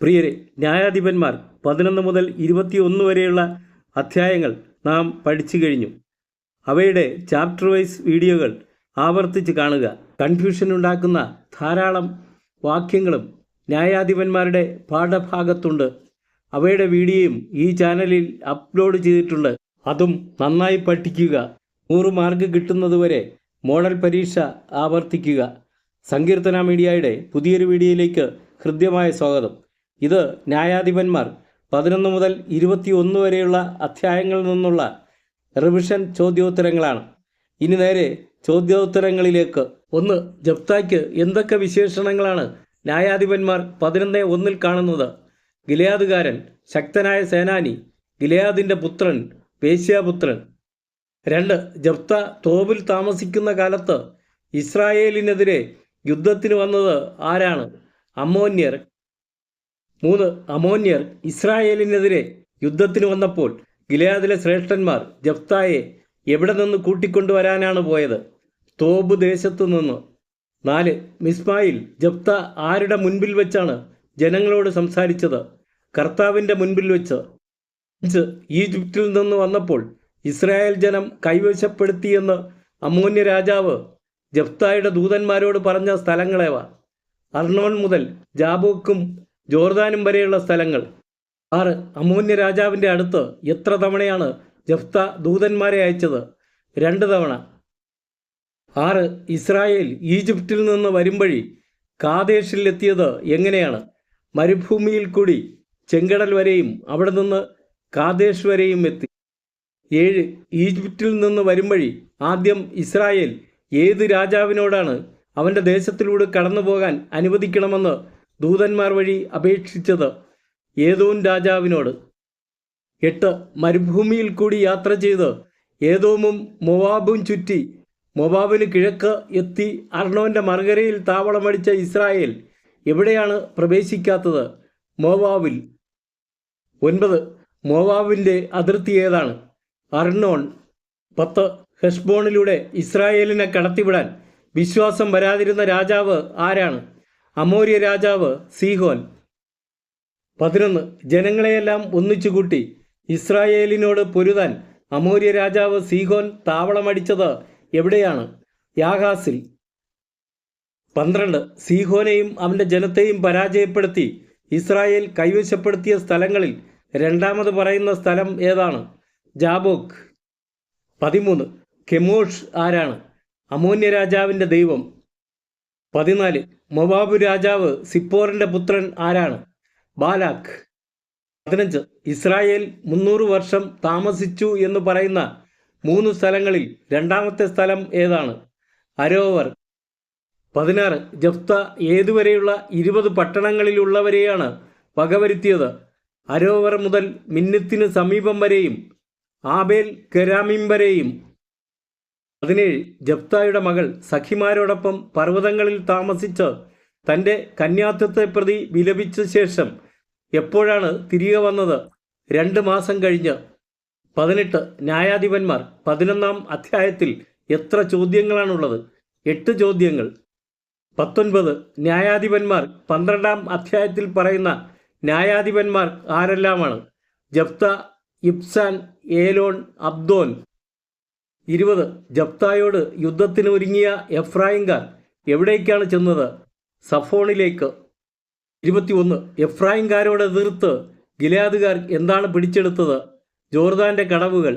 പ്രിയരെ ന്യായാധിപന്മാർ പതിനൊന്ന് മുതൽ ഇരുപത്തിയൊന്ന് വരെയുള്ള അധ്യായങ്ങൾ നാം പഠിച്ചു കഴിഞ്ഞു. അവയുടെ ചാപ്റ്റർ വൈസ് വീഡിയോകൾ ആവർത്തിച്ച് കാണുക. കൺഫ്യൂഷൻ ഉണ്ടാക്കുന്ന ധാരാളം വാക്യങ്ങളും ന്യായാധിപന്മാരുടെ പാഠഭാഗത്തുണ്ട്. അവയുടെ വീഡിയോയും ഈ ചാനലിൽ അപ്ലോഡ് ചെയ്തിട്ടുണ്ട്. അതും നന്നായി പഠിക്കുക. നൂറ് മാർക്ക് കിട്ടുന്നതുവരെ മോഡൽ പരീക്ഷ ആവർത്തിക്കുക. സങ്കീർത്തന മീഡിയയുടെ പുതിയൊരു വീഡിയോയിലേക്ക് ഹൃദ്യമായ സ്വാഗതം. ഇത് ന്യായാധിപന്മാർ പതിനൊന്ന് മുതൽ ഇരുപത്തിയൊന്ന് വരെയുള്ള അധ്യായങ്ങളിൽ നിന്നുള്ള റിവിഷൻ ചോദ്യോത്തരങ്ങളാണ്. ഇനി നേരെ ചോദ്യോത്തരങ്ങളിലേക്ക്. ഒന്ന് ജപ്തായ്ക്ക് എന്തൊക്കെ വിശേഷണങ്ങളാണ് ന്യായാധിപന്മാർ പതിനൊന്ന് ഒന്നിൽ കാണുന്നത്? ഗിലയാദുകാരൻ ശക്തനായ സേനാനി ഗിലയാദിന്റെ പുത്രൻ പേശ്യാപുത്രൻ. രണ്ട് ജപ്ത തോബിൽ താമസിക്കുന്ന കാലത്ത് ഇസ്രായേലിനെതിരെ യുദ്ധത്തിന് വന്നത് ആരാണ്? അമ്മോന്യർ മൂന്ന് അമോന്യർ ഇസ്രായേലിനെതിരെ യുദ്ധത്തിന് വന്നപ്പോൾ ഗിലയാദിലെ ശ്രേഷ്ഠന്മാർ ജപ്തായെ എവിടെ നിന്ന് കൂട്ടിക്കൊണ്ടുവരാനാണ് പോയത്? തോബ് ദേശത്തു നിന്ന്. നാല് മിസ്മായിൽ ജപ്ത ആരുടെ മുൻപിൽ വെച്ചാണ് ജനങ്ങളോട് സംസാരിച്ചത്? കർത്താവിന്റെ മുൻപിൽ വെച്ച്. അഞ്ച് ഈജിപ്തിൽ നിന്ന് വന്നപ്പോൾ ഇസ്രായേൽ ജനം കൈവശപ്പെടുത്തിയെന്ന് അമോന്യ രാജാവ് ജപ്തായുടെ ദൂതന്മാരോട് പറഞ്ഞ സ്ഥലങ്ങളേവ. അർണോൺ മുതൽ ജാബോക്കും ജോർദാനും വരെയുള്ള സ്ഥലങ്ങൾ. ആറ് അമോന്യ രാജാവിന്റെ അടുത്ത് എത്ര തവണയാണ് ജഫ്ത ദൂതന്മാരെ അയച്ചത്? രണ്ട് തവണ. ആറ് ഇസ്രായേൽ ഈജിപ്തിൽ നിന്ന് വരുംവഴി കാദേശിൽ എത്തിയത് എങ്ങനെയാണ്? മരുഭൂമിയിൽ കൂടി ചെങ്കടൽ വരെയും അവിടെ നിന്ന് കാദേശ് വരെയും എത്തി. ഏഴ് ഈജിപ്തിൽ നിന്ന് വരുംവഴി ആദ്യം ഇസ്രായേൽ ഏത് രാജാവിനോടാണ് അവന്റെ ദേശത്തിലൂടെ കടന്നു പോകാൻ അനുവദിക്കണമെന്ന് ദൂതന്മാർ വഴി അപേക്ഷിച്ചത് ഏതോൻ രാജാവിനോട്. എട്ട് മരുഭൂമിയിൽ കൂടി യാത്ര ചെയ്ത് ഏതോമും മൊവാബും ചുറ്റി മൊവാബിന് കിഴക്ക് എത്തി അർണോന്റെ മറുകരയിൽ താവളമടിച്ച ഇസ്രായേൽ എവിടെയാണ് പ്രവേശിക്കാത്തത്? മോവാവിൽ ഒൻപത് മോവാവിന്റെ അതിർത്തി ഏതാണ്? അർണോൺ. പത്ത് ഹെഷ്ബോണിലൂടെ ഇസ്രായേലിനെ കടത്തിവിടാൻ വിശ്വാസം വരാതിരുന്ന രാജാവ് ആരാണ്? അമോര്യ രാജാവ് സീഹോൻ. പതിനൊന്ന് ജനങ്ങളെയെല്ലാം ഒന്നിച്ചുകൂട്ടി ഇസ്രായേലിനോട് പൊരുതാൻ അമോര്യ രാജാവ് സീഹോൻ താവളമടിച്ചത് എവിടെയാണ്? യാഹാസിൽ പന്ത്രണ്ട് സീഹോനെയും അവന്റെ ജനത്തെയും പരാജയപ്പെടുത്തി ഇസ്രായേൽ കൈവശപ്പെടുത്തിയ സ്ഥലങ്ങളിൽ രണ്ടാമത് പറയുന്ന സ്ഥലം ഏതാണ്? ജാബോക്ക്. പതിമൂന്ന് കെമോഷ് ആരാണ്? അമോന്യ രാജാവിന്റെ ദൈവം പതിനാല്. മൊബാബു രാജാവ് സിപ്പോറിന്റെ പുത്രൻ ആരാണ്? ബാലാഖ് പതിനഞ്ച്. ഇസ്രായേൽ മുന്നൂറ് വർഷം താമസിച്ചു എന്ന് പറയുന്ന മൂന്ന് സ്ഥലങ്ങളിൽ രണ്ടാമത്തെ സ്ഥലം ഏതാണ്? അരോവർ. പതിനാറ്. ജഫ്ത ഏതുവരെയുള്ള ഇരുപത് പട്ടണങ്ങളിലുള്ളവരെയാണ് വകവരുത്തിയത്? അരോവർ മുതൽ മിന്നത്തിന് സമീപം വരെയും ആബേൽ കെരാമിം വരെയും പതിനേഴ് ജപ്തായുടെ മകൾ സഖിമാരോടൊപ്പം പർവതങ്ങളിൽ താമസിച്ച് തന്റെ കന്യാത്വത്തെ പ്രതി വിലപിച്ച ശേഷം എപ്പോഴാണ് തിരികെ വന്നത്? രണ്ട് മാസം കഴിഞ്ഞ്. പതിനെട്ട് ന്യായാധിപന്മാർ. പതിനൊന്നാം അധ്യായത്തിൽ എത്ര ചോദ്യങ്ങളാണുള്ളത്? എട്ട് ചോദ്യങ്ങൾ. പത്തൊൻപത് ന്യായാധിപന്മാർ. പന്ത്രണ്ടാം അധ്യായത്തിൽ പറയുന്ന ന്യായാധിപന്മാർ ആരെല്ലാമാണ്? ജപ്ത ഇബ്സാൻ ഏലോൺ അബ്ദോൻ. ഇരുപത് ജപ്തായോട് യുദ്ധത്തിന് ഒരുങ്ങിയ എഫ്രായിംകാർ എവിടേക്കാണ് ചെന്നത്? സഫോണിലേക്ക്. ഇരുപത്തിയൊന്ന് എഫ്രായിംകാരോട് എതിർത്ത് ഗിലാദുകാർ എന്താണ് പിടിച്ചെടുത്തത്? ജോർദാന്റെ കടവുകൾ.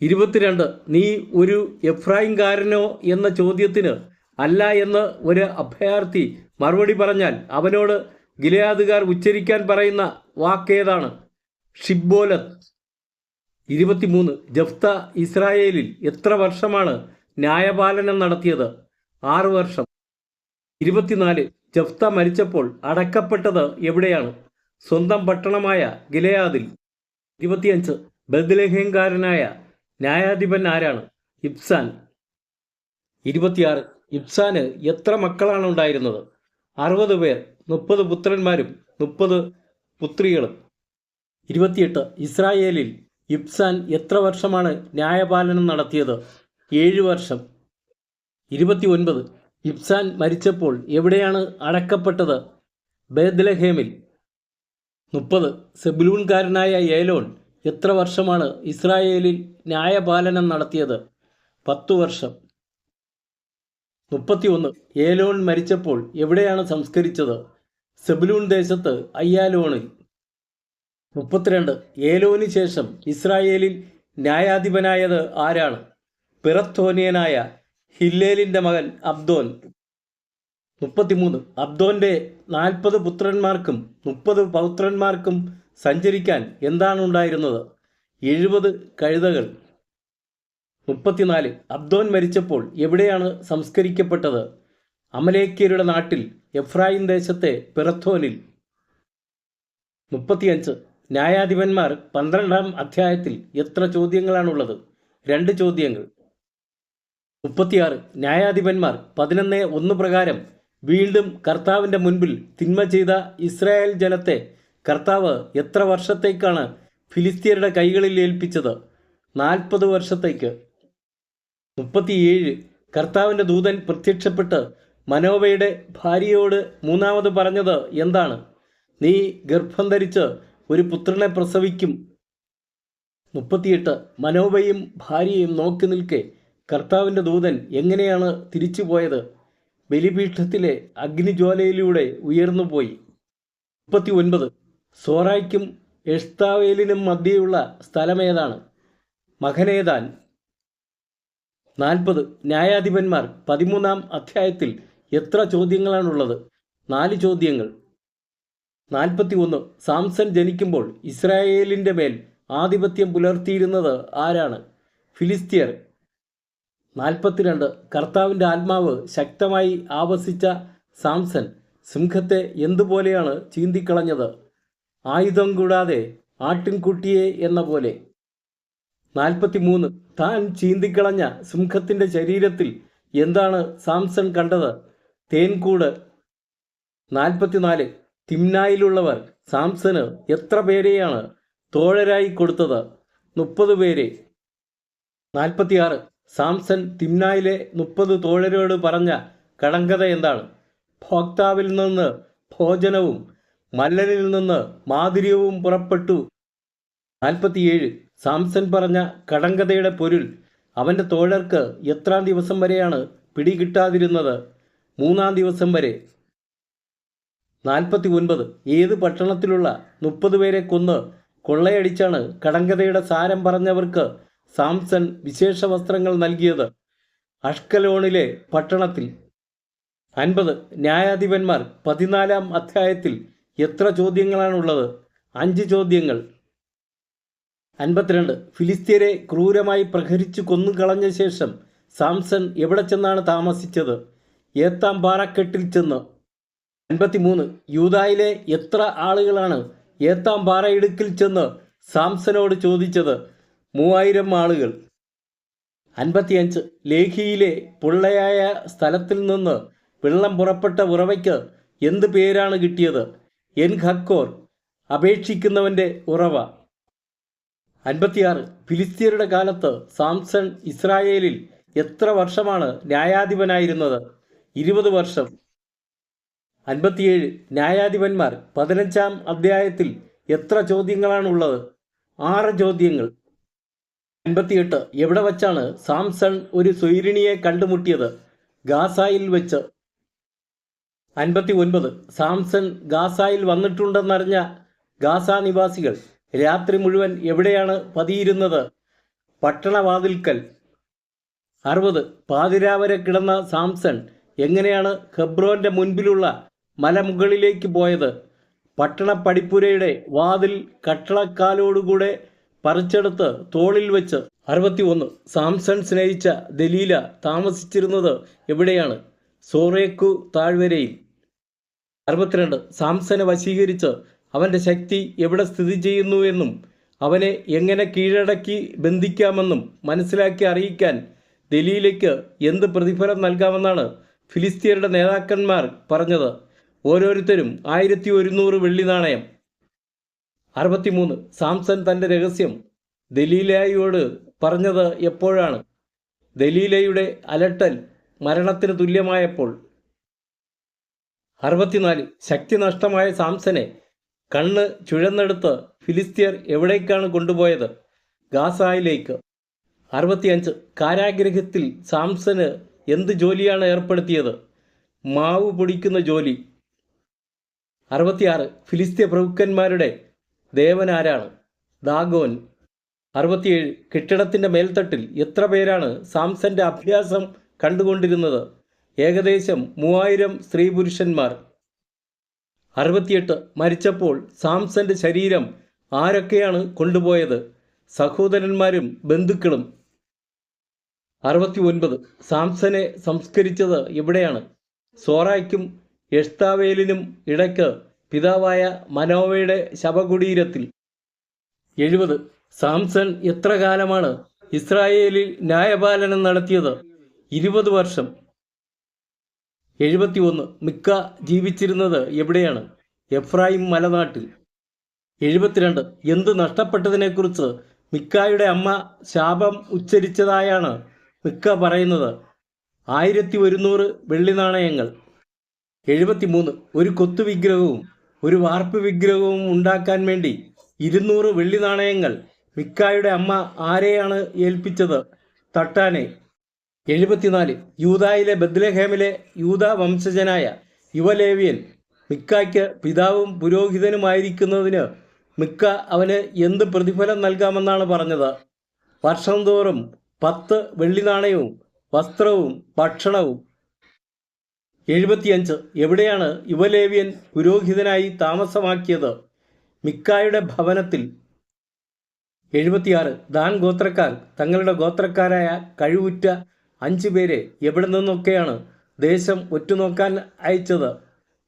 ഇരുപത്തിരണ്ട് നീ ഒരു എഫ്രായിംകാരനോ എന്ന ചോദ്യത്തിന് അല്ല എന്ന് ഒരു അഭയാർത്ഥി മറുപടി പറഞ്ഞാൽ അവനോട് ഗിലയാദുകാർ ഉച്ചരിക്കാൻ പറയുന്ന വാക്കേതാണ്. ഷിബോലത്ത് ഇരുപത്തിമൂന്ന് ജഫ്ത ഇസ്രായേലിൽ എത്ര വർഷമാണ് ന്യായപാലനം നടത്തിയത്? ആറ് വർഷം. ഇരുപത്തിനാല് ജഫ്ത മരിച്ചപ്പോൾ അടക്കപ്പെട്ടത് എവിടെയാണ്? സ്വന്തം പട്ടണമായ ഗിലയാദിൽ. ഇരുപത്തിയഞ്ച് ബദ്ലഹേംകാരനായ ന്യായാധിപൻ ആരാണ്? ഇബ്സാൻ. ഇരുപത്തിയാറ് ഇബ്സാന് എത്ര മക്കളാണ് ഉണ്ടായിരുന്നത്? അറുപത് പേർ മുപ്പത് പുത്രന്മാരും മുപ്പത് പുത്രികളും. ഇരുപത്തിയെട്ട് ഇസ്രായേലിൽ ഇബ്സാൻ എത്ര വർഷമാണ് ന്യായപാലനം നടത്തിയത്? ഏഴ് വർഷം. ഇരുപത്തി ഒൻപത് ഇബ്സാൻ മരിച്ചപ്പോൾ എവിടെയാണ് അടക്കപ്പെട്ടത്? ബേദ്ലഹേമിൽ മുപ്പത്. സെബുലൂൺകാരനായ ഏലോൺ എത്ര വർഷമാണ് ഇസ്രായേലിൽ ന്യായപാലനം നടത്തിയത്? പത്തു വർഷം. മുപ്പത്തിയൊന്ന്. ഏലോൺ മരിച്ചപ്പോൾ എവിടെയാണ് സംസ്കരിച്ചത്? സെബുലൂൺ ദേശത്ത് അയ്യാലോണിൽ. മുപ്പത്തിരണ്ട്. ഏലോന് ശേഷം ഇസ്രായേലിൽ ന്യായാധിപനായത് ആരാണ്? പിറത്തോനിയനായ ഹില്ലേലിന്റെ മകൻ അബ്ദോൻ. മുപ്പത്തിമൂന്ന്. അബ്ദോന്റെ നാൽപ്പത് പുത്രന്മാർക്കും മുപ്പത് പൗത്രന്മാർക്കും സഞ്ചരിക്കാൻ എന്താണ് ഉണ്ടായിരുന്നത്? എഴുപത് കഴുതകൾ. മുപ്പത്തിനാല്. അബ്ദോൻ മരിച്ചപ്പോൾ എവിടെയാണ് സംസ്കരിക്കപ്പെട്ടത്? അമലേക്കിയരുടെ നാട്ടിൽ എഫ്രായിം ദേശത്തെ പിറത്തോനിൽ. മുപ്പത്തിയഞ്ച്. ന്യായാധിപന്മാർ പന്ത്രണ്ടാം അധ്യായത്തിൽ എത്ര ചോദ്യങ്ങളാണുള്ളത്? രണ്ട് ചോദ്യങ്ങൾ. മുപ്പത്തിയാറ്. ന്യായാധിപന്മാർ പതിനൊന്ന് ഒന്ന് പ്രകാരം വീണ്ടും കർത്താവിന്റെ മുൻപിൽ തിന്മ ചെയ്ത ഇസ്രായേൽ ജനത്തെ കർത്താവ് എത്ര വർഷത്തേക്കാണ് ഫിലിസ്തീനയുടെ കൈകളിൽ ഏൽപ്പിച്ചത്? നാൽപ്പത് വർഷത്തേക്ക്. മുപ്പത്തിയേഴ്. കർത്താവിന്റെ ദൂതൻ പ്രത്യക്ഷപ്പെട്ട് മനോവയുടെ ഭാര്യയോട് മൂന്നാമത് പറഞ്ഞത് എന്താണ്? നീ ഗർഭം ധരിച്ച് ഒരു പുത്രനെ പ്രസവിക്കും. മുപ്പത്തിയെട്ട്. മനോബയും ഭാര്യയും നോക്കി നിൽക്കെ കർത്താവിന്റെ ദൂതൻ എങ്ങനെയാണ് തിരിച്ചു പോയത്? ബലിപീഠത്തിലെ അഗ്നിജ്വാലയിലൂടെ ഉയർന്നുപോയി മുപ്പത്തി ഒൻപത് സോറായ്ക്കും എഷ്താവേലിനും മധ്യയുള്ള സ്ഥലമേതാണ്? മകനേതാൻ. നാൽപ്പത്. ന്യായാധിപന്മാർ പതിമൂന്നാം അധ്യായത്തിൽ എത്ര ചോദ്യങ്ങളാണുള്ളത്? നാല് ചോദ്യങ്ങൾ. നാൽപ്പത്തി ഒന്ന് സാംസൺ ജനിക്കുമ്പോൾ ഇസ്രായേലിന്റെ മേൽ ആധിപത്യം പുലർത്തിയിരുന്നത് ആരാണ്? ഫിലിസ്തീയർ. നാൽപ്പത്തിരണ്ട്. കർത്താവിന്റെ ആത്മാവ് ശക്തമായി ആവസിച്ച സാംസൺ സിംഹത്തെ എന്തുപോലെയാണ് ചീന്തിക്കളഞ്ഞത്? ആയുധം കൂടാതെ ആട്ടിൻകുട്ടിയെ എന്ന പോലെ. നാൽപ്പത്തി മൂന്ന് താൻ ചീന്തിക്കളഞ്ഞ സിംഹത്തിന്റെ ശരീരത്തിൽ എന്താണ് സാംസൺ കണ്ടത്? തേൻകൂട്. നാൽപ്പത്തിനാല്. തിമ്നായിലുള്ളവർ സാംസന് എത്ര പേരെയാണ് തോഴരായി കൊടുത്തത്? മുപ്പത് പേരെ. നാൽപ്പത്തിയാറ്. സാംസൺ തിമ്നായിലെ മുപ്പത് തോഴരോട് പറഞ്ഞ കടങ്കഥ എന്താണ്? ഭോക്താവിൽ നിന്ന് ഭോജനവും മല്ലനിൽ നിന്ന് മാധുര്യവും പുറപ്പെട്ടു. നാൽപ്പത്തിയേഴ്. സാംസൺ പറഞ്ഞ കടങ്കഥയുടെ പൊരുൾ അവന്റെ തോഴർക്ക് എത്രാം ദിവസം വരെയാണ് പിടികിട്ടാതിരുന്നത്? മൂന്നാം ദിവസം വരെ. നാൽപ്പത്തി ഒൻപത് ഏത് പട്ടണത്തിലുള്ള മുപ്പത് പേരെ കൊന്ന് കൊള്ളയടിച്ചാണ് കടങ്കഥയുടെ സാരം പറഞ്ഞവർക്ക് സാംസൺ വിശേഷ വസ്ത്രങ്ങൾ നൽകിയത്. അഷ്കലോണിലെ പട്ടണത്തിൽ അൻപത് ന്യായാധിപന്മാർ പതിനാലാം അധ്യായത്തിൽ എത്ര ചോദ്യങ്ങളാണുള്ളത്? അഞ്ച് ചോദ്യങ്ങൾ. അൻപത്തിരണ്ട്. ഫിലിസ്തീനെ ക്രൂരമായി പ്രഹരിച്ചു കൊന്നുകളഞ്ഞ ശേഷം സാംസൺ എവിടെ ചെന്നാണ് താമസിച്ചത്? ഏത്താം പാറക്കെട്ടിൽ ചെന്ന് അൻപത്തിമൂന്ന് യൂതായിലെ എത്ര ആളുകളാണ് ഏത്താം പാറയിടുക്കിൽ ചെന്ന് സാംസനോട് ചോദിച്ചത്? മൂവായിരം ആളുകൾ. അൻപത്തിയഞ്ച്. ലേഖിയിലെ പുള്ളയായ സ്ഥലത്തിൽ നിന്ന് വെള്ളം പുറപ്പെട്ട ഉറവയ്ക്ക് എന്ത് പേരാണ് കിട്ടിയത്? എൻ. ഖക്കോർ അപേക്ഷിക്കുന്നവന്റെ ഉറവ. അൻപത്തിയാറ്. ഫിലിസ്തീനയുടെ കാലത്ത് സാംസൺ ഇസ്രായേലിൽ എത്ര വർഷമാണ് ന്യായാധിപനായിരുന്നത്? ഇരുപത് വർഷം. അൻപത്തിയേഴ് ന്യായാധിപന്മാർ പതിനഞ്ചാം അധ്യായത്തിൽ എത്ര ചോദ്യങ്ങളാണുള്ളത്? ആറ് ചോദ്യങ്ങൾ. അൻപത്തിയെട്ട്. എവിടെ വച്ചാണ് സാംസൺ ഒരു സ്വൈരിണിയെ കണ്ടുമുട്ടിയത്? ഗാസായിൽ വെച്ച്. അൻപത്തി ഒൻപത് സാംസൺ ഗാസായിൽ വന്നിട്ടുണ്ടെന്നറിഞ്ഞ ഗാസ നിവാസികൾ രാത്രി മുഴുവൻ എവിടെയാണ് പതിയിരുന്നത്? പട്ടണവാതിൽക്കൽ. അറുപത്. പാതിരാവരെ കിടന്ന സാംസൺ എങ്ങനെയാണ് ഹെബ്രോന്റെ മുൻപിലുള്ള മലമുകളിലേക്ക് പോയത്. പട്ടണപ്പടിപ്പുരയുടെ വാതിൽ കട്ടളക്കാലോടുകൂടെ പറിച്ചെടുത്ത് തോളിൽ വെച്ച് അറുപത്തി ഒന്ന് സാംസൺ സ്നേഹിച്ച ദലീല താമസിച്ചിരുന്നത് എവിടെയാണ്? സോറേക്കു താഴ്വരയിൽ. അറുപത്തിരണ്ട് സാംസനെ വശീകരിച്ച് അവന്റെ ശക്തി എവിടെ സ്ഥിതി ചെയ്യുന്നുവെന്നും അവനെ എങ്ങനെ കീഴടക്കി ബന്ധിക്കാമെന്നും മനസ്സിലാക്കി അറിയിക്കാൻ ദലീലയ്ക്ക് എന്ത് പ്രതിഫലം നൽകാമെന്നാണ് ഫിലിസ്തീനയുടെ നേതാക്കന്മാർ പറഞ്ഞത്. ഓരോരുത്തരും ആയിരത്തി ഒരുന്നൂറ് വെള്ളി നാണയം. അറുപത്തിമൂന്ന് സാംസൺ തന്റെ രഹസ്യം. ദലീലയോട് പറഞ്ഞത് എപ്പോഴാണ്? ദലീലയുടെ അലട്ടൽ മരണത്തിന് തുല്യമായപ്പോൾ. അറുപത്തിനാല് ശക്തി നഷ്ടമായ സാംസനെ കണ്ണ് ചുഴന്നെടുത്ത് ഫിലിസ്തീയർ എവിടേക്കാണ് കൊണ്ടുപോയത്? ഗാസായിലേക്ക്. അറുപത്തിയഞ്ച് കാരാഗ്രഹത്തിൽ സാംസന് എന്ത് ജോലിയാണ് ഏർപ്പെടുത്തിയത്? മാവ് പൊടിക്കുന്ന ജോലി. അറുപത്തിയാറ് ഫിലിസ്തീയ പ്രഭുക്കന്മാരുടെ ദേവനാരാണ് ദാഗോൻ. അറുപത്തിയേഴ് കെട്ടിടത്തിന്റെ മേൽത്തട്ടിൽ എത്ര പേരാണ് സാംസന്റെ അഭ്യാസം കണ്ടുകൊണ്ടിരുന്നത്? ഏകദേശം മൂവായിരം സ്ത്രീ പുരുഷന്മാർ അറുപത്തിയെട്ട് മരിച്ചപ്പോൾ സാംസന്റെ ശരീരം ആരൊക്കെയാണ് കൊണ്ടുപോയത്? സഹോദരന്മാരും ബന്ധുക്കളും. അറുപത്തി ഒൻപത് സാംസനെ സംസ്കരിച്ചത് എവിടെയാണ്? സോറായ്ക്കും എഷ്താവേലിനും ഇടയ്ക്ക് പിതാവായ മനോവയുടെ ശവകുടീരത്തിൽ. എഴുപത്. സാംസൺ എത്ര കാലമാണ് ഇസ്രായേലിൽ ന്യായപാലനം നടത്തിയത്? ഇരുപത് വർഷം. എഴുപത്തി ഒന്ന് മിക്ക ജീവിച്ചിരുന്നത് എവിടെയാണ്? എഫ്രായിം മലനാട്ടിൽ. എഴുപത്തിരണ്ട്. എന്ത് നഷ്ടപ്പെട്ടതിനെക്കുറിച്ച് മിക്കായുടെ അമ്മ ശാപം ഉച്ചരിച്ചതായാണ് മിക്ക പറയുന്നത്. ആയിരത്തി ഒരുന്നൂറ് വെള്ളി നാണയങ്ങൾ. എഴുപത്തിമൂന്ന്. ഒരു കൊത്തു വിഗ്രഹവും ഒരു വാർപ്പ് വിഗ്രഹവും ഉണ്ടാക്കാൻ വേണ്ടി ഇരുന്നൂറ് വെള്ളി നാണയങ്ങൾ മിക്കായുടെ അമ്മ ആരെയാണ് ഏൽപ്പിച്ചത്? തട്ടാനെ. എഴുപത്തിനാല്. യൂതായിലെ ബദ്ലഹേമിലെ യൂത വംശജനായ യുവലേവിയൻ മിക്കായ്ക്ക് പിതാവും പുരോഹിതനുമായിരിക്കുന്നതിന് മിക്ക അവന് എന്ത് പ്രതിഫലം നൽകാമെന്നാണ് പറഞ്ഞത്? വർഷം തോറും പത്ത് വെള്ളി നാണയവും വസ്ത്രവും ഭക്ഷണവും എഴുപത്തിയഞ്ച്. എവിടെയാണ് യുവലേവ്യൻ പുരോഹിതനായി താമസമാക്കിയത്? മിക്കായുടെ ഭവനത്തിൽ. എഴുപത്തിയാറ്. ദാൻ ഗോത്രക്കാർ. തങ്ങളുടെ ഗോത്രക്കാരായ കഴിവുറ്റ അഞ്ചു പേരെ എവിടെ നിന്നൊക്കെയാണ് ദേശം ഒറ്റുനോക്കാൻ അയച്ചത്?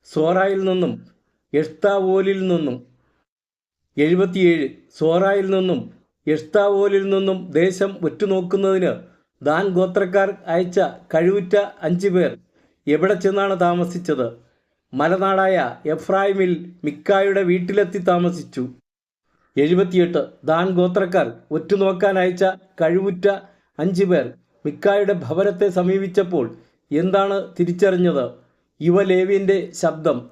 സോറായിൽ നിന്നും എഷ്താവോലിൽ നിന്നും. എഴുപത്തിയേഴ്. സോറായിൽ നിന്നും എഷ്താവോലിൽ നിന്നും ദേശം ഒറ്റുനോക്കുന്നതിന് ദാൻ ഗോത്രക്കാർ അയച്ച കഴിവുറ്റ അഞ്ചു പേർ. എവിടെ ചെന്നാണ് താമസിച്ചത്? മലനാടായ എഫ്രായിമിൽ മിക്കായുടെ വീട്ടിലെത്തി താമസിച്ചു. എഴുപത്തിയെട്ട് ദാൻ ഗോത്രക്കാർ ഒറ്റുനോക്കാൻ അയച്ച കഴിവുറ്റ അഞ്ചു പേർ മിക്കായുടെ ഭവനത്തെ സമീപിച്ചപ്പോൾ എന്താണ് തിരിച്ചറിഞ്ഞത്? യുവലേവിന്റെ ശബ്ദം.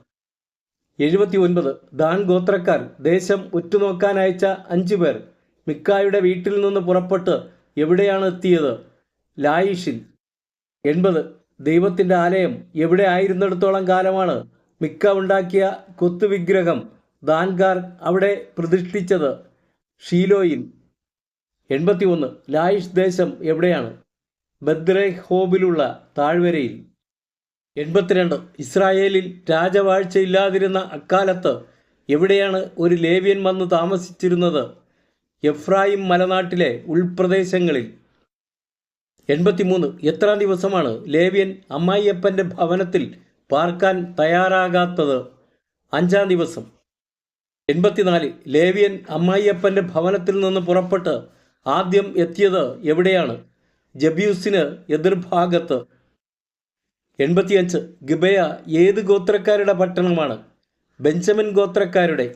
എഴുപത്തി ഒൻപത് ദാൻ ഗോത്രക്കാർ ദേശം ഒറ്റുനോക്കാൻ അയച്ച അഞ്ചു പേർ മിക്കായുടെ വീട്ടിൽ നിന്ന് പുറപ്പെട്ട് എവിടെയാണ് എത്തിയത്? ലായിഷിൽ. എൺപത് ദൈവത്തിന്റെ ആലയം എവിടെ ആയിരുന്നിടത്തോളം കാലമാണ് മിക്ക ഉണ്ടാക്കിയ കൊത്തുവിഗ്രഹം ദാൻകാർ അവിടെ പ്രതിഷ്ഠിച്ചത്? ഷീലോയിൽ. എൺപത്തി ഒന്ന് ലായിഷ് ദേശം എവിടെയാണ്? ബദ്രഹോബിലുള്ള താഴ്വരയിൽ. എൺപത്തിരണ്ട്. ഇസ്രായേലിൽ രാജവാഴ്ചയില്ലാതിരുന്ന അക്കാലത്ത് എവിടെയാണ് ഒരു ലേവ്യൻ വന്ന് താമസിച്ചിരുന്നത്? എഫ്രായിം മലനാട്ടിലെ ഉൾപ്രദേശങ്ങളിൽ. എൺപത്തിമൂന്ന്. എത്രാം ദിവസമാണ് ലേവ്യൻ അമ്മായിയപ്പന്റെ ഭവനത്തിൽ പാർക്കാൻ തയ്യാറാകാത്തത്? അഞ്ചാം ദിവസം. എൺപത്തിനാല്. ലേവ്യൻ അമ്മായിയപ്പന്റെ ഭവനത്തിൽ നിന്ന് പുറപ്പെട്ട് ആദ്യം എത്തിയത് എവിടെയാണ്? ജബ്യൂസിന് എതിർഭാഗത്ത്. എൺപത്തിയഞ്ച്. ഗിബയ ഏത് ഗോത്രക്കാരുടെ പട്ടണമാണ്? ബെഞ്ചമിൻ ഗോത്രക്കാരുടെ.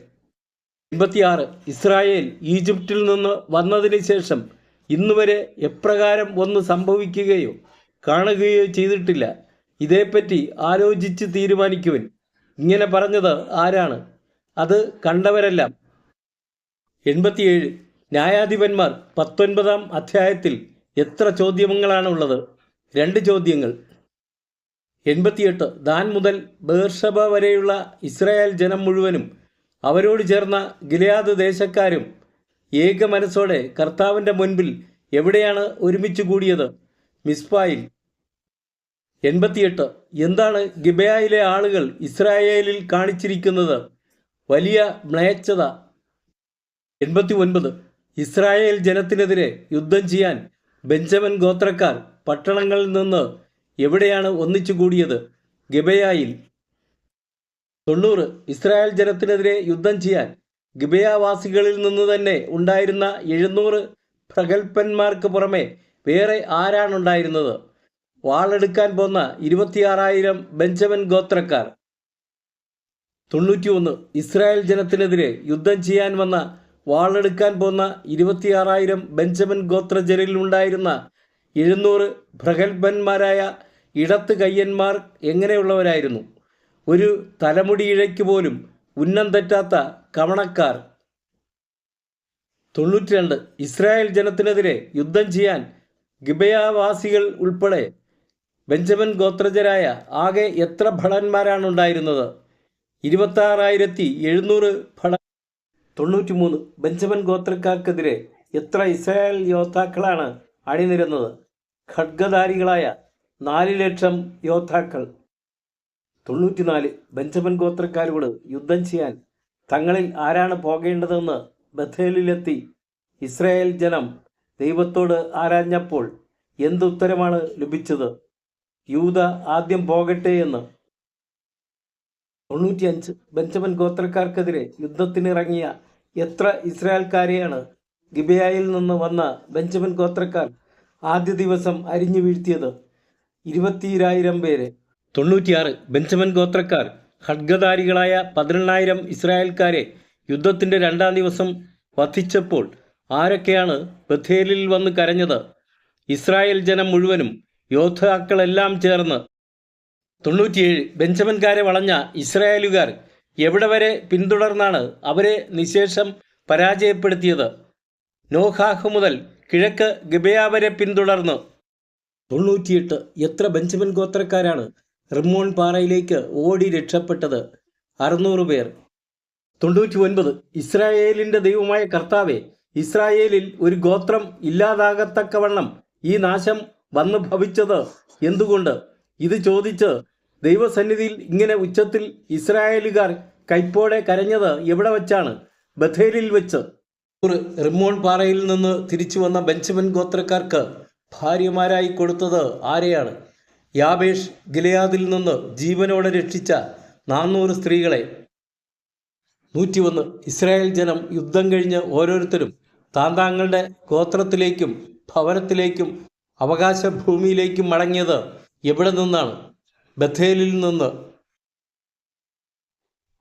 എൺപത്തിയാറ്. ഇസ്രായേൽ ഈജിപ്തിൽ നിന്ന് വന്നതിന് ശേഷം ഇന്നുവരെ എപ്രകാരം ഒന്ന് സംഭവിക്കുകയോ കാണുകയോ ചെയ്തിട്ടില്ല. ഇതേപ്പറ്റി ആലോചിച്ച് തീരുമാനിക്കുവൻ. ഇങ്ങനെ പറഞ്ഞത് ആരാണ്? അത് കണ്ടവരെല്ലാം. എൺപത്തിയേഴ്. ന്യായാധിപന്മാർ പത്തൊൻപതാം അധ്യായത്തിൽ എത്ര ചോദ്യങ്ങളാണ് ഉള്ളത് രണ്ട് ചോദ്യങ്ങൾ. എൺപത്തിയെട്ട്. ദാൻ മുതൽ ബേർഷബ വരെയുള്ള ഇസ്രായേൽ ജനം മുഴുവനും അവരോട് ചേർന്ന ഗിലയാദ് ദേശക്കാരും ഏക മനസ്സോടെ കർത്താവിന്റെ മുൻപിൽ എവിടെയാണ് ഒരുമിച്ച് കൂടിയത്? മിസ്പായിൽ. എൺപത്തിയെട്ട്. എന്താണ് ഗിബയായിലെ ആളുകൾ ഇസ്രായേലിൽ കാണിച്ചിരിക്കുന്നത്? വലിയ മ്ലേച്ഛത. എൺപത്തി ഒൻപത് ഇസ്രായേൽ ജനത്തിനെതിരെ യുദ്ധം ചെയ്യാൻ ബെഞ്ചമൻ ഗോത്രക്കാർ പട്ടണങ്ങളിൽ നിന്ന് എവിടെയാണ് ഒന്നിച്ചു കൂടിയത്? ഗിബയായിൽ. തൊണ്ണൂറ്. ഇസ്രായേൽ ജനത്തിനെതിരെ യുദ്ധം ചെയ്യാൻ ഗിബയാവാസികളിൽ നിന്ന് തന്നെ ഉണ്ടായിരുന്ന എഴുന്നൂറ് പ്രഗത്ഭന്മാർക്ക് പുറമെ വേറെ ആരാണുണ്ടായിരുന്നത് വാളെടുക്കാൻ പോന്ന ഇരുപത്തിയാറായിരം ബെഞ്ചമിൻ ഗോത്രക്കാർ. തൊണ്ണൂറ്റിയൊന്ന് ഇസ്രായേൽ ജനത്തിനെതിരെ യുദ്ധം ചെയ്യാൻ വന്ന വാളെടുക്കാൻ പോന്ന ഇരുപത്തിയാറായിരം ബെഞ്ചമിൻ ഗോത്രജനിൽ ഉണ്ടായിരുന്ന എഴുന്നൂറ് പ്രഗത്ഭന്മാരായ ഇടത്ത് കയ്യന്മാർ എങ്ങനെയുള്ളവരായിരുന്നു? ഒരു തലമുടി ഇഴയ്ക്ക് പോലും ഉന്നം തെറ്റാത്ത കവണക്കാർ. തൊണ്ണൂറ്റി രണ്ട് ഇസ്രായേൽ ജനത്തിനെതിരെ യുദ്ധം ചെയ്യാൻ ഗിബയാവാസികൾ ഉൾപ്പെടെ ബെഞ്ചമിൻ ഗോത്രജരായ ആകെ എത്ര ഭടന്മാരാണ് ഉണ്ടായിരുന്നത് ഇരുപത്താറായിരത്തി എഴുന്നൂറ് ഭട തൊണ്ണൂറ്റി മൂന്ന് ബെഞ്ചമിൻ ഗോത്രക്കാർക്കെതിരെ എത്ര ഇസ്രായേൽ യോദ്ധാക്കളാണ് അണിനിരുന്നത്? ഖഡ്ഗധാരികളായ നാല് ലക്ഷം യോദ്ധാക്കൾ. തൊണ്ണൂറ്റിനാല്. ബെഞ്ചമിൻ ഗോത്രക്കാരോട് യുദ്ധം ചെയ്യാൻ തങ്ങളിൽ ആരാണ് പോകേണ്ടതെന്ന് ബഥേലിലെത്തി ഇസ്രായേൽ ജനം ദൈവത്തോട് ആരാഞ്ഞപ്പോൾ എന്തുത്തരമാണ് ലഭിച്ചത്? യൂത ആദ്യം പോകട്ടെ എന്ന്. തൊണ്ണൂറ്റിയഞ്ച് ബെഞ്ചമിൻ ഗോത്രക്കാർക്കെതിരെ യുദ്ധത്തിനിറങ്ങിയ എത്ര ഇസ്രായേൽക്കാരെയാണ് ഗിബയായിൽ നിന്ന് വന്ന ബെഞ്ചമിൻ ഗോത്രക്കാർ ആദ്യ ദിവസം അരിഞ്ഞു വീഴ്ത്തിയത്? ഇരുപത്തിരായിരം പേരെ. തൊണ്ണൂറ്റിയാറ് ബെഞ്ചമിൻ ഗോത്രക്കാർ ഖഡ്ഗധാരികളായ പതിനെണ്ണായിരം ഇസ്രായേൽക്കാരെ യുദ്ധത്തിന്റെ രണ്ടാം ദിവസം വധിച്ചപ്പോൾ ആരൊക്കെയാണ് ബഥേലിൽ വന്ന് കരഞ്ഞത്? ഇസ്രായേൽ ജനം മുഴുവനും യോദ്ധാക്കളെല്ലാം ചേർന്ന് തൊണ്ണൂറ്റിയേഴ് ബെഞ്ചമിൻകാരെ വളഞ്ഞ ഇസ്രായേലുകാർ എവിടെ വരെ പിന്തുടർന്നാണ് അവരെ നിശേഷം പരാജയപ്പെടുത്തിയത്? നോഹാഹ് മുതൽ കിഴക്ക് ഗിബയ വരെ പിന്തുടർന്നു തൊണ്ണൂറ്റിയെട്ട് എത്ര ബെഞ്ചമിൻ ഗോത്രക്കാരാണ് റിമോൺ പാറയിലേക്ക് ഓടി രക്ഷപ്പെട്ടത് അറുന്നൂറ് പേർ. തൊണ്ണൂറ്റി ഒൻപത് ഇസ്രായേലിന്റെ ദൈവമായ കർത്താവെ ഇസ്രായേലിൽ ഒരു ഗോത്രം ഇല്ലാതാകത്തക്കവണ്ണം ഈ നാശം വന്നു ഭവിച്ചത് എന്തുകൊണ്ട്? ഇത് ചോദിച്ച് ദൈവസന്നിധിയിൽ ഇങ്ങനെ ഉച്ചത്തിൽ ഇസ്രായേലുകാർ കൈപ്പോടെ കരഞ്ഞത് എവിടെ വെച്ചാണ്? ബഥേലിൽ വെച്ച്. റിമോൺ പാറയിൽ നിന്ന് തിരിച്ചു വന്ന ബെഞ്ചമിൻ ഗോത്രക്കാർക്ക് ഭാര്യമാരായി കൊടുത്തത് ആരെയാണ്? യാബേഷ് ഗിലയാദിൽ നിന്ന് ജീവനോടെ രക്ഷിച്ച നാനൂറ് സ്ത്രീകളെ നൂറ്റിയൊന്ന് ഇസ്രായേൽ ജനം യുദ്ധം കഴിഞ്ഞ് ഓരോരുത്തരും താന്താങ്ങളുടെ ഗോത്രത്തിലേക്കും ഭവനത്തിലേക്കും അവകാശ ഭൂമിയിലേക്കും മടങ്ങിയത് എവിടെ നിന്നാണ്? ബഥേലിൽ നിന്ന്